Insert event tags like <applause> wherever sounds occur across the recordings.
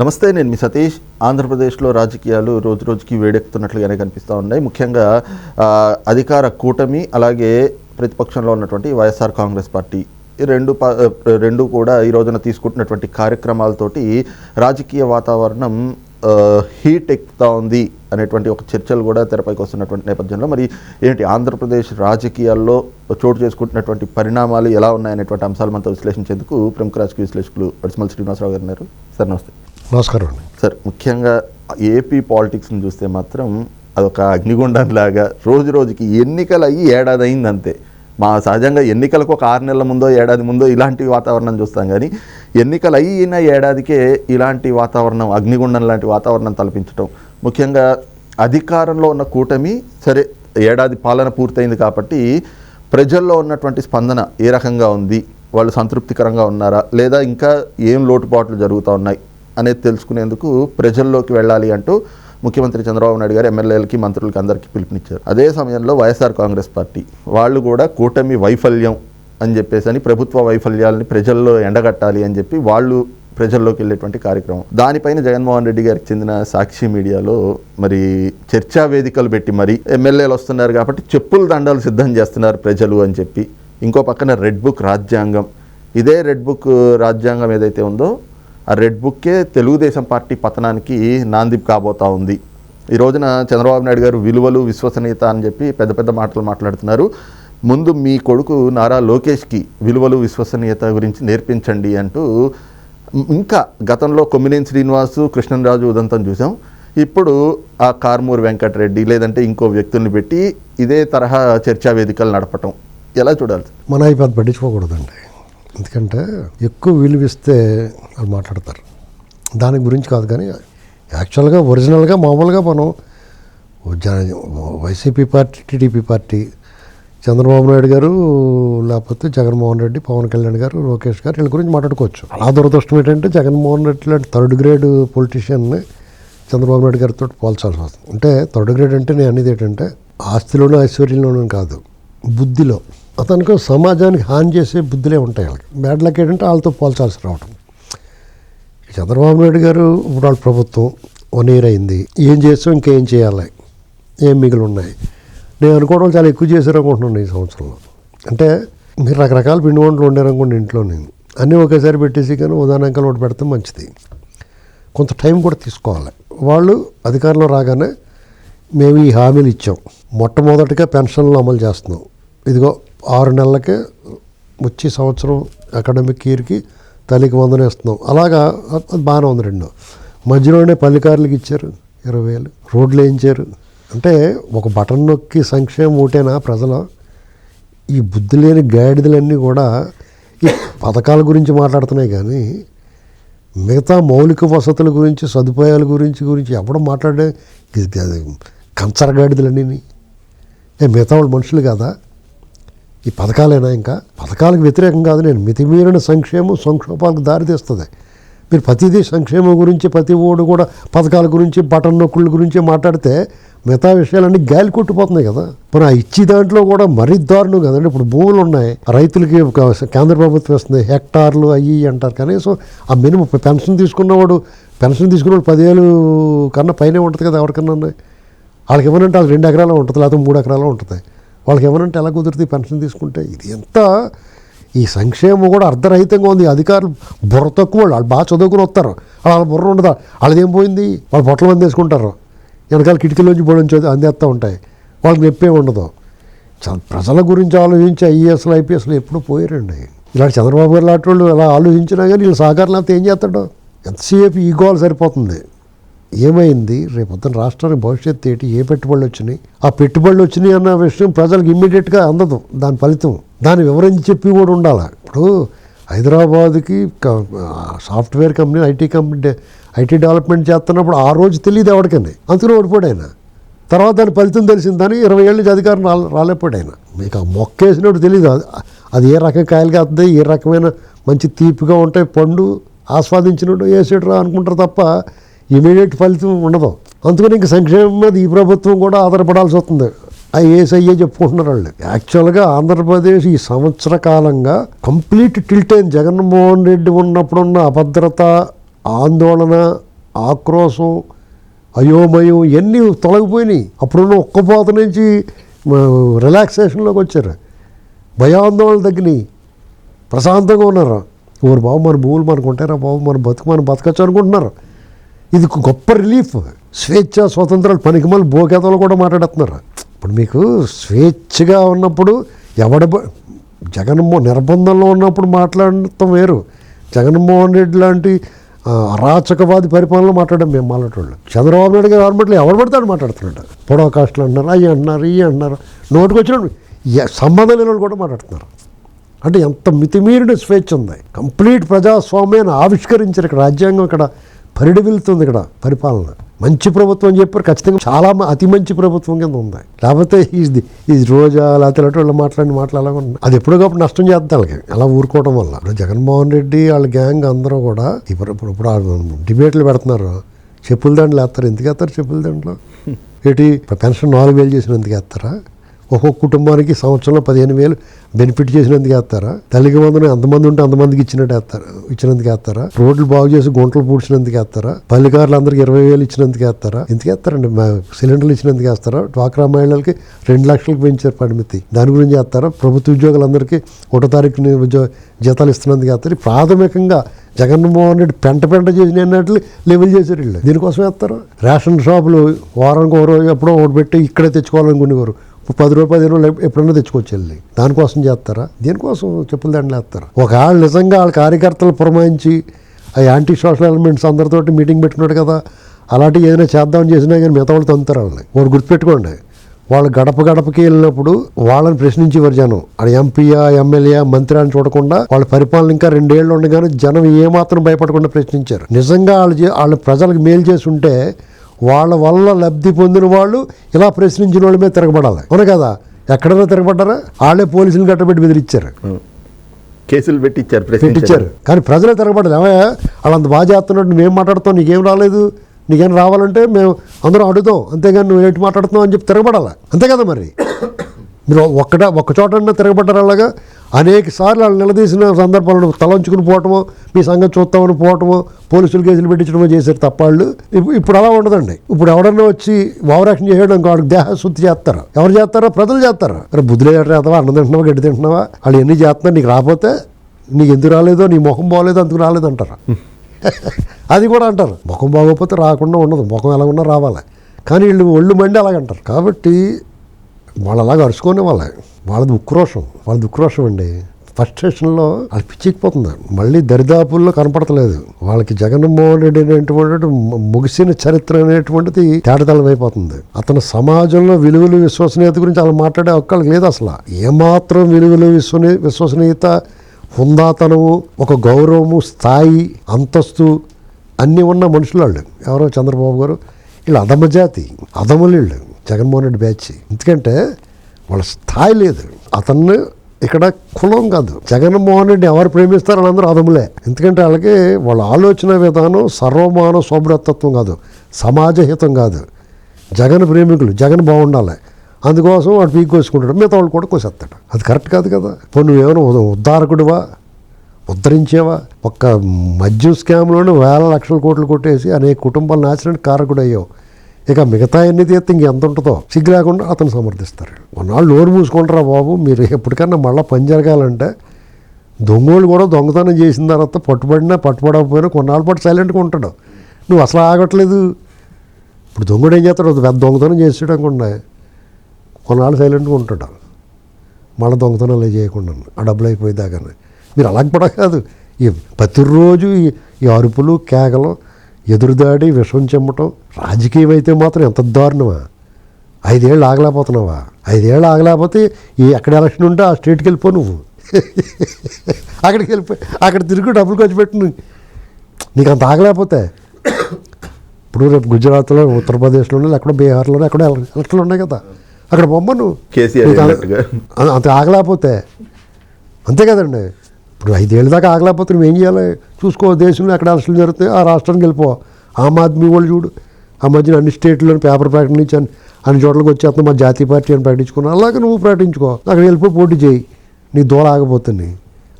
నమస్తే నేను మీ సతీష్. ఆంధ్రప్రదేశ్లో రాజకీయాలు రోజు రోజుకి వేడెక్కుతున్నట్లుగానే కనిపిస్తూ ఉన్నాయి. ముఖ్యంగా అధికార కూటమి అలాగే ప్రతిపక్షంలో ఉన్నటువంటి వైఎస్ఆర్ కాంగ్రెస్ పార్టీ ఈ రెండు రెండు కూడా ఈ రోజున తీసుకుంటున్నటువంటి కార్యక్రమాలతోటి రాజకీయ వాతావరణం హీట్ ఎక్కుతా ఉంది అనేటువంటి ఒక చర్చలు కూడా తెరపైకి వస్తున్నటువంటి నేపథ్యంలో మరి ఏంటి ఆంధ్రప్రదేశ్ రాజకీయాల్లో చోటు చేసుకుంటున్నటువంటి పరిణామాలు ఎలా ఉన్నాయనేటువంటి అంశాలు మనతో విశ్లేషించేందుకు ప్రముఖ రాజకీయ విశ్లేషకులు అడిసిమల్ శ్రీనివాసరావు గారు ఉన్నారు. సార్ నమస్తే. నమస్కారం అండి. సార్ ముఖ్యంగా ఏపీ పాలిటిక్స్ని చూస్తే మాత్రం అదొక అగ్నిగుండం లాగా రోజు రోజుకి ఎన్నికలు అయ్యి ఏడాది అయింది అంతే. మా సహజంగా ఎన్నికలకు ఒక ఆరు నెలల ముందో ఏడాది ముందో ఇలాంటి వాతావరణం చూస్తాం కానీ ఎన్నికలు అయిన ఏడాదికే ఇలాంటి వాతావరణం అగ్నిగుండం లాంటి వాతావరణం తలపించడం ముఖ్యంగా అధికారంలో ఉన్న కూటమి సరే ఏడాది పాలన పూర్తయింది కాబట్టి ప్రజల్లో ఉన్నటువంటి స్పందన ఏ రకంగా ఉంది? వాళ్ళు సంతృప్తికరంగా ఉన్నారా? లేదా ఇంకా ఏం లోటుపాట్లు జరుగుతూ ఉన్నాయి? అనేది తెలుసుకునేందుకు ప్రజల్లోకి వెళ్ళాలి అంటూ ముఖ్యమంత్రి చంద్రబాబు నాయుడు గారు ఎమ్మెల్యేలకి మంత్రులకి అందరికీ పిలుపునిచ్చారు. అదే సమయంలో వైఎస్ఆర్ కాంగ్రెస్ పార్టీ వాళ్ళు కూడా కూటమి వైఫల్యం అని చెప్పేసి అని ప్రభుత్వ వైఫల్యాలని ప్రజల్లో ఎండగట్టాలి అని చెప్పి వాళ్ళు ప్రజల్లోకి వెళ్ళేటువంటి కార్యక్రమం. దానిపైన జగన్మోహన్ రెడ్డి గారికి చెందిన సాక్షి మీడియాలో మరి చర్చా వేదికలు పెట్టి మరి ఎమ్మెల్యేలు వస్తున్నారు కాబట్టి చెప్పుల దండాలు సిద్ధం చేస్తున్నారు ప్రజలు అని చెప్పి. ఇంకో పక్కన రెడ్ బుక్ రాజ్యాంగం. ఇదే రెడ్ బుక్ రాజ్యాంగం ఏదైతే ఉందో ఆ రెడ్ బుక్కే తెలుగుదేశం పార్టీ పతనానికి నాంది కాబోతా ఉంది. ఈ రోజున చంద్రబాబు నాయుడు గారు విలువలు విశ్వసనీయత అని చెప్పి పెద్ద పెద్ద మాటలు మాట్లాడుతున్నారు. ముందు మీ కొడుకు నారా లోకేష్కి విలువలు విశ్వసనీయత గురించి నేర్పించండి అంటూ ఇంకా గతంలో కొమ్మినేని శ్రీనివాసు కృష్ణరాజు ఉదంతం చూసాం. ఇప్పుడు ఆ కార్మూర్ వెంకటరెడ్డి లేదంటే ఇంకో వ్యక్తుల్ని పెట్టి ఇదే తరహా చర్చా వేదికలు నడపటం. ఎలా చూడాలి? మన అవి పెద్ద పట్టించుకోకూడదండి. ఎందుకంటే ఎక్కువ విలువిస్తే వాళ్ళు మాట్లాడతారు. దాని గురించి కాదు కానీ యాక్చువల్గా ఒరిజినల్గా మామూలుగా మనం జన- YCP party TDP party Chandrababu Naidu గారు లేకపోతే జగన్మోహన్ రెడ్డి పవన్ కళ్యాణ్ గారు లోకేష్ గారు వీళ్ళ గురించి మాట్లాడుకోవచ్చు. అలా దురదృష్టం ఏంటంటే జగన్మోహన్ రెడ్డి లాంటి థర్డ్ గ్రేడ్ పొలిటీషియన్ని చంద్రబాబు నాయుడు గారితో పోల్చాల్సి వస్తుంది అంటే థర్డ్ గ్రేడ్ అంటే నేను అనేది ఏంటంటే ఆస్తిలోనూ ఐశ్వర్యంలోనూ కాదు బుద్ధిలో. అతనికి సమాజానికి హాని చేసే బుద్ధులే ఉంటాయి వాళ్ళకి. బ్యాడ్ లక్ ఏంటంటే వాళ్ళతో పోల్చాల్సి రావటం. చంద్రబాబు నాయుడు గారు ఇప్పుడు వాళ్ళ ప్రభుత్వం వన్ ఇయర్ అయింది. ఏం చేస్తాం ఇంకేం చేయాలి? ఏం మిగిలి ఉన్నాయి? నేను అనుకోవడం చాలా ఎక్కువ చేశారు అనుకుంటున్నాను ఈ సంవత్సరంలో. అంటే మీరు రకరకాల పిండి వంటలు వండారనుకోండి ఇంట్లో నేను అన్నీ ఒకేసారి పెట్టేసి కానీ ఉదాహరణకలు ఒకటి పెడితే మంచిది. కొంత టైం కూడా తీసుకోవాలి. వాళ్ళు అధికారంలో రాగానే మేము ఈ హామీలు ఇచ్చాం. మొట్టమొదటిగా పెన్షన్లు అమలు చేస్తున్నాం. ఇదిగో ఆరు నెలలకే వచ్చే సంవత్సరం అకాడమిక్ ఇయర్కి తల్లికి వందన ఇస్తున్నాం అలాగా అది బాగానే ఉంది రెండు. మధ్యలోనే పల్లెకారులకు ఇచ్చారు ఇరవై వేలు. రోడ్లు వేయించారు అంటే ఒక బటన్ నొక్కి సంక్షేమం ఒకటేనా ప్రజలు? ఈ బుద్ధి లేని గాడిదలన్నీ కూడా ఈ పథకాల గురించి మాట్లాడుతున్నాయి కానీ మిగతా మౌలిక వసతుల గురించి సదుపాయాల గురించి గురించి ఎవడో మాట్లాడే? ఇది అది కంచరగాడిదలన్నీ ఏ మిగతా వాళ్ళు మనుషులు కదా? ఈ పథకాలేనా ఇంకా? పథకాలకు వ్యతిరేకం కాదు నేను మితిమీరిన సంక్షేమం సంక్షోభాలకు దారితీస్తుంది. మీరు ప్రతిదీ సంక్షేమం గురించి ప్రతి ఓడు కూడా పథకాల గురించి బటన్ నొక్కుల గురించి మాట్లాడితే మిగతా విషయాలన్నీ గాలి కొట్టిపోతున్నాయి కదా. మరి ఆ ఇచ్చి దాంట్లో కూడా మరీ దారుణం కదండి ఇప్పుడు భూములు ఉన్నాయి రైతులకి కేంద్ర ప్రభుత్వం ఇస్తుంది హెక్టార్లు అయ్యి అంటారు. కనీసం ఆ మినిమం పెన్షన్ తీసుకున్నవాడు పెన్షన్ తీసుకున్నవాడు పదివేలు కన్నా పైనే ఉంటుంది కదా ఎవరికన్నా. వాళ్ళకి ఏమనంటే అది రెండు ఎకరాలు ఉంటుంది లేకపోతే మూడు ఎకరాలు ఉంటుంది. వాళ్ళకి ఏమనంటే ఎలా కుదిరితే పెన్షన్ తీసుకుంటే ఇది ఎంత ఈ సంక్షేమం కూడా అర్ధరహితంగా ఉంది. అధికారులు బుర్ర తక్కువ వాళ్ళు. వాళ్ళు బాగా చదువుకుని వస్తారు. వాళ్ళ బుర్ర ఉండదా? వాళ్ళది ఏం పోయింది? వాళ్ళు బొట్టల మంది వేసుకుంటారు. వెనకాల కిటికీలోంచి బోడించి అందేస్తూ ఉంటాయి. వాళ్ళకి నొప్పే ఉండదు. ప్రజల గురించి ఆలోచించి ఐఏఎస్లు ఐపీఎస్లు ఎప్పుడు పోయారండి. ఇలాంటి చంద్రబాబు గారు లాంటి వాళ్ళు ఎలా ఆలోచించినా కానీ వీళ్ళు సహకారం లేకపోతే ఏం చేస్తాడు? ఎంతసేపు ఈ గోల్ సరిపోతుంది. ఏమైంది? రేపొద్దున రాష్ట్రానికి భవిష్యత్తు ఏంటి? ఏ పెట్టుబడులు వచ్చినాయి? ఆ పెట్టుబడులు వచ్చినాయి అన్న విషయం ప్రజలకు ఇమ్మీడియట్గా అందదు. దాని ఫలితం దాన్ని వివరించి చెప్పి కూడా ఉండాలి? ఇప్పుడు హైదరాబాద్కి software company IT company IT development చేస్తున్నప్పుడు ఆ రోజు తెలియదు ఎవరికని. అందుకని ఓడిపోడు ఆయన. తర్వాత దాని ఫలితం తెలిసిందని ఇరవై ఏళ్ళ నుంచి అధికారం రాలే ఆయన. మీకు ఆ మొక్క వేసినప్పుడు తెలియదు అది- ఏ రకం కాయలు కాస్తుంది ఏ రకమైన మంచి తీపిగా ఉంటాయి? పండు ఆస్వాదించినట్టు వేసేటరా అనుకుంటారు తప్ప ఇమీడియట్ ఫలితం ఉండదు. అందుకని ఇంక సంక్షేమం మీద ఈ ప్రభుత్వం కూడా ఆధారపడాల్సి వస్తుంది. ఐఏఎస్ అయ్యే చెప్పుకుంటున్నారు వాళ్ళు. యాక్చువల్గా ఆంధ్రప్రదేశ్ ఈ సంవత్సర కాలంగా కంప్లీట్ టిల్ట్ అయింది. జగన్మోహన్ రెడ్డి ఉన్నప్పుడున్న అభద్రత ఆందోళన ఆక్రోశం అయోమయం ఇవన్నీ తొలగిపోయినాయి. అప్పుడున్న ఒక్కపోత నుంచి రిలాక్సేషన్లోకి వచ్చారు. భయాందోళన తగ్గినాయి. ప్రశాంతంగా ఉన్నారు. ఊరు బాబు మన భూములు మనకు ఉంటారా బాబు మన బతుకు మనం బతకచ్చు అనుకుంటున్నారు. ఇది గొప్ప రిలీఫ్ స్వేచ్ఛ స్వతంత్రాలు పనికిమాలు భోగేతలు కూడా మాట్లాడుతున్నారు. ఇప్పుడు మీకు స్వేచ్ఛగా ఉన్నప్పుడు ఎవడ బ- జగన్మోహన్ నిర్బంధంలో ఉన్నప్పుడు మాట్లాడటం వేరు. జగన్మోహన్ రెడ్డి లాంటి అరాచకవాది పరిపాలనలో మాట్లాడాం మేము మాట్లాడేవాళ్ళు చంద్రబాబు నాయుడు గారు గవర్నమెంట్లో ఎవరు పడతాడు మాట్లాడుతున్నాడు. పొడవ కాస్టులు అంటున్నారు అవి అంటున్నారు ఇవి అంటున్నారు నోటికి వచ్చిన సంబంధం లేని కూడా మాట్లాడుతున్నారు. అంటే ఎంత మితిమీరిన స్వేచ్ఛ ఉంది. కంప్లీట్ ప్రజాస్వామ్యాన్ని ఆవిష్కరించారు ఇక్కడ రాజ్యాంగం ఇక్కడ. పరిడివిలుతుంది ఇక్కడ పరిపాలన. మంచి ప్రభుత్వం అని చెప్పారు ఖచ్చితంగా చాలా అతి మంచి ప్రభుత్వం కింద ఉంది. లేకపోతే ఇది ఇది రోజా లేకపోతే వాళ్ళు మాట్లాడి మాట్లాడాలి అది ఎప్పటికప్పుడు నష్టం చేద్దాం వాళ్ళకి. అలా ఊరుకోవడం వల్ల. ఇప్పుడు జగన్మోహన్ రెడ్డి వాళ్ళ గ్యాంగ్ అందరూ కూడా ఇప్పుడు ఇప్పుడు డిబేట్లు పెడుతున్నారు. చెప్పుల దండలు వేస్తారు. ఎందుకు వేస్తారు చెప్పుల దండలు? <laughs> ఏంటి? పెన్షన్ నాలుగు వేలు చేసినందుకు వేస్తారా? ఒక్కొక్క కుటుంబానికి సంవత్సరంలో పదిహేను వేలు బెనిఫిట్ చేసినందుకు వేస్తారా? తల్లికి వందన ఎంతమంది ఉంటే అంతమందికి ఇచ్చినట్టు వేస్తారు? ఇచ్చినందుకు వేస్తారా? రోడ్లు బాగు చేసి గుంటలు పూడ్చినందుకు వేస్తారా? పల్లెకారులు అందరికి ఇరవై వేలు ఇచ్చినందుకు వేస్తారా? ఎందుకు వేస్తారండి? మా సిలిండర్లు ఇచ్చినందుకు వేస్తారా? డ్వాక్రా మహిళలకి రెండు లక్షలకు పెంచారు పరిమితి. దాని గురించి వేస్తారా? ప్రభుత్వ ఉద్యోగులందరికీ ఒకటో తారీఖుని ఉద్యోగ జీతాలు ఇస్తున్నందుకు వేస్తారు. ప్రాథమికంగా జగన్మోహన్ రెడ్డి పెంట పెంట చేసిన అన్నట్లు లెవెల్ చేశారు వీళ్ళు. దీనికోసం వేస్తారు? రేషన్ షాపులు వారానికి ఒక రోజు ఎప్పుడో ఒకటి పెట్టి ఇక్కడే తెచ్చుకోవాలనుకునేవారు. పది రూపాయలు పదిహేను రూపాయలు ఎప్పుడన్నా తెచ్చుకోవచ్చు వెళ్ళి దానికోసం చేస్తారా? దీనికోసం చెప్పుల దండలు వేస్తారు ఒకవేళ నిజంగా వాళ్ళ కార్యకర్తలు పురమాయించి ఆ యాంటీ సోషల్ ఎలిమెంట్స్ అందరితోటి మీటింగ్ పెట్టుకున్నాడు కదా అలాంటివి ఏదైనా చేద్దామని చేసినా కానీ మిగతా వాళ్ళు తంతారు వాళ్ళని. వాళ్ళు గుర్తుపెట్టుకోండి వాళ్ళు గడప గడపకి వెళ్ళినప్పుడు వాళ్ళని ప్రశ్నించేవారు జనం. అది ఎంపీయా ఎమ్మెల్యే మంత్రి అని చూడకుండా వాళ్ళ పరిపాలన ఇంకా రెండేళ్ళు ఉండగానే జనం ఏమాత్రం భయపడకుండా ప్రశ్నించారు. నిజంగా వాళ్ళు వాళ్ళ ప్రజలకు మేలు చేసి ఉంటే వాళ్ళ వల్ల లబ్ధి పొందిన వాళ్ళు ఇలా ప్రశ్నించిన వాళ్ళ మీద తిరగబడాలి. అవును కదా? ఎక్కడైనా తిరగబడ్డారా? వాళ్ళే పోలీసులు గట్టబెట్టి బెదిరించారు కేసులు పెట్టించారు పెట్టించారు కానీ ప్రజలే తిరగబడలేదు. ఏమయ్యా? వాళ్ళంత బాగా చేస్తున్నట్టు నువ్వేం మాట్లాడుతావు నీకేం రాలేదు నీకేం రావాలంటే మేము అందరం అడుగుతాం. అంతేగాని నువ్వు ఏంటి మాట్లాడుతున్నావు అని చెప్పి తిరగబడాలి? అంతే కదా మరి? మీరు ఒక్కట ఒక్క చోట తిరగబడ్డారు అలాగా? అనేక సార్లు వాళ్ళు నిలదీసిన సందర్భాలను తలంచుకుని పోవటమో మీ సంగతి చూస్తామని పోవటమో పోలీసులు కేసులు పెట్టించడమో చేశారు తప్ప వాళ్ళు ఇప్పుడు అలా ఉండదండి. ఇప్పుడు ఎవడన్నా వచ్చి ఓవరాక్షన్ చేయడం వాడికి దేహ శుద్ధి చేస్తారు. ఎవరు చేస్తారో ప్రజలు చేస్తారు. అరే బుద్ధులు చేస్తావా అన్నం తింటున్నావా గడ్డి తింటున్నావా? వాళ్ళు ఎన్ని చేస్తున్నారు నీకు రాకపోతే నీకు ఎందుకు రాలేదో నీ ముఖం బాగోలేదో అందుకు రాలేదు అంటారు. <laughs> అది కూడా అంటారు. ముఖం బాగోకపోతే రాకుండా ఉండదు. ముఖం ఎలా ఉన్నా రావాలి. కానీ వీళ్ళు ఒళ్ళు మండి అలాగంటారు కాబట్టి వాళ్ళు అరుచుకునే వాళ్ళే. వాళ్ళది ఉక్రోషం. వాళ్ళది ఉక్రోషం అండి. ఫస్ట్ స్టేషన్లో అది పిచ్చికిపోతుంది మళ్ళీ దరిదాపుల్లో కనపడతలేదు. వాళ్ళకి జగన్మోహన్ రెడ్డి అనేటువంటి ముగిసిన చరిత్ర అనేటువంటిది తేటతలమైపోతుంది అయిపోతుంది. అతను సమాజంలో విలువలు విశ్వసనీయత గురించి అలా మాట్లాడే ఒక్కళ్ళకి లేదు అసలు. ఏమాత్రం విలువలు విశ్వనీ విశ్వసనీయత హుందాతనము ఒక గౌరవము స్థాయి అంతస్తు అన్నీ ఉన్న మనుషులు వాళ్ళు. ఎవరో చంద్రబాబు గారు. వీళ్ళు అధమజాతి అధములు వీళ్ళు జగన్మోహన్ రెడ్డి బ్యాచ్. ఎందుకంటే వాళ్ళ స్థాయి లేదు. అతన్ని ఇక్కడ కులం కాదు. జగన్మోహన్ రెడ్డి ఎవరు ప్రేమిస్తారని అందరూ అదములే ఎందుకంటే వాళ్ళకి వాళ్ళ ఆలోచన విధానం సర్వమాన సౌభ్రతత్వం కాదు. సమాజ హితం కాదు. జగన్ ప్రేమికులు జగన్ బాగుండాలి. అందుకోసం వాడు పీక్ కోసుకుంటాడు. మిగతా వాళ్ళు కూడా కోసేస్తాడు. అది కరెక్ట్ కాదు కదా. ఇప్పుడు నువ్వేమైనా ఉద్ధారకుడివా? ఉద్ధరించేవా? ఒక్క మద్యం స్కామ్లోనే వేల లక్షల కోట్లు కొట్టేసి అనేక కుటుంబాలు నాశనానికి కారకుడు అయ్యావు ఇక మిగతా ఎన్ని తీస్తే ఇంకెంత ఉంటుందో సిగ్గు లేకుండా అతను సమర్థిస్తారు. కొన్నాళ్ళు నోరు మూసుకుంటారా బాబు మీరు ఎప్పటికన్నా మళ్ళీ పని జరగాలంటే దొంగోళ్ళు కూడా దొంగతనం చేసిన తర్వాత పట్టుబడినా పట్టుబడకపోయినా కొన్నాళ్ళ పాటు సైలెంట్గా ఉంటాడు. నువ్వు అసలు ఆగట్లేదు. ఇప్పుడు దొంగడు ఏం చేస్తాడు? పెద్ద దొంగతనం చేసాడు అనుకోండి కొన్నాళ్ళు సైలెంట్గా ఉంటాడు. మళ్ళీ దొంగతనాలు చేయకుండా ఆ డబ్బులు అయిపోయేదాకానే. మీరు అలాగ కూడా కాదు. ఈ ప్రతిరోజు ఈ అరుపులు కేకలు ఎదురుదాడి విషం చెమ్మటం రాజకీయం అయితే మాత్రం ఎంత దారుణమా? ఐదేళ్ళు ఆగలేకపోతున్నావా? ఐదేళ్ళు ఆగలేకపోతే ఈ ఎక్కడ ఎలక్షన్ ఉంటే ఆ స్టేట్కి వెళ్ళిపో నువ్వు. అక్కడికి వెళ్ళిపోయి అక్కడ తిరిగి డబ్బులు ఖర్చు పెట్టు. నీకు అంత ఆగలేకపోతే. ఇప్పుడు రేపు గుజరాత్లో ఉత్తరప్రదేశ్లోనే ఎక్కడో బీహార్లోనే ఎక్కడో ఎల- ఎలక్షన్లు ఉన్నాయి కదా. అక్కడ బొమ్మ నువ్వు. అంత- ఆగలేకపోతే. అంతే కదండి. ఇప్పుడు ఐదేళ్ళ దాకా ఆగలేకపోతే నువ్వు ఏం చేయాలి? చూసుకో దేశంలో ఎక్కడ ఎలక్షన్లు జరుగుతాయి ఆ రాష్ట్రానికి వెళ్ళిపో. ఆమ్ ఆద్మీ వాళ్ళు చూడు. ఆ మధ్యన అన్ని స్టేట్లను పేపర్ ప్రకటన నుంచి అన్ని అన్ని చోట్లకి వచ్చేస్తాను మా జాతీయ పార్టీ అని ప్రకటించుకున్నా. అలాగే నువ్వు ప్రకటించుకో. అక్కడ వెళ్ళిపోయి పోటీ చేయి. నీ దూర ఆగిపోతుంది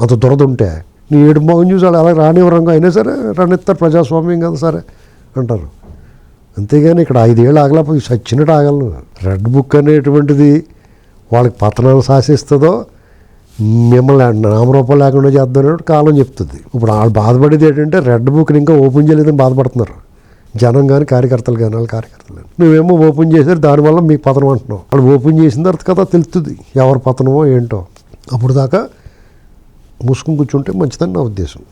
అంత దురద ఉంటే. నీ ఏడు మొగం చూసి వాళ్ళు అలా రానివ్వరంగా అయినా సరే రానిస్తారు ప్రజాస్వామ్యం కదా సరే అంటారు. అంతేగాని ఇక్కడ ఐదేళ్ళు ఆగలేకపోతే చచ్చినట్టు ఆగలను రెడ్ బుక్ అనేటువంటిది వాళ్ళకి పతనాలు శాసిస్తుందో మిమ్మల్ని నామరూపం లేకుండా చేద్దాం కాలం చెప్తుంది. ఇప్పుడు వాళ్ళు బాధపడేది ఏంటంటే రెడ్ బుక్ని ఇంకా ఓపెన్ చేయలేదని బాధపడుతున్నారు. జనం కానీ కార్యకర్తలు కానీ వాళ్ళ కార్యకర్తలు కానీ నువ్వేమో ఓపెన్ చేశారు దానివల్ల మీకు పతనం అంటున్నావు. వాళ్ళు ఓపెన్ చేసిన తర్వాత కదా తెలుస్తుంది ఎవరి పతనమో ఏంటో. అప్పుడు దాకా మూసుకుని కూర్చుంటే మంచిదని నా ఉద్దేశం.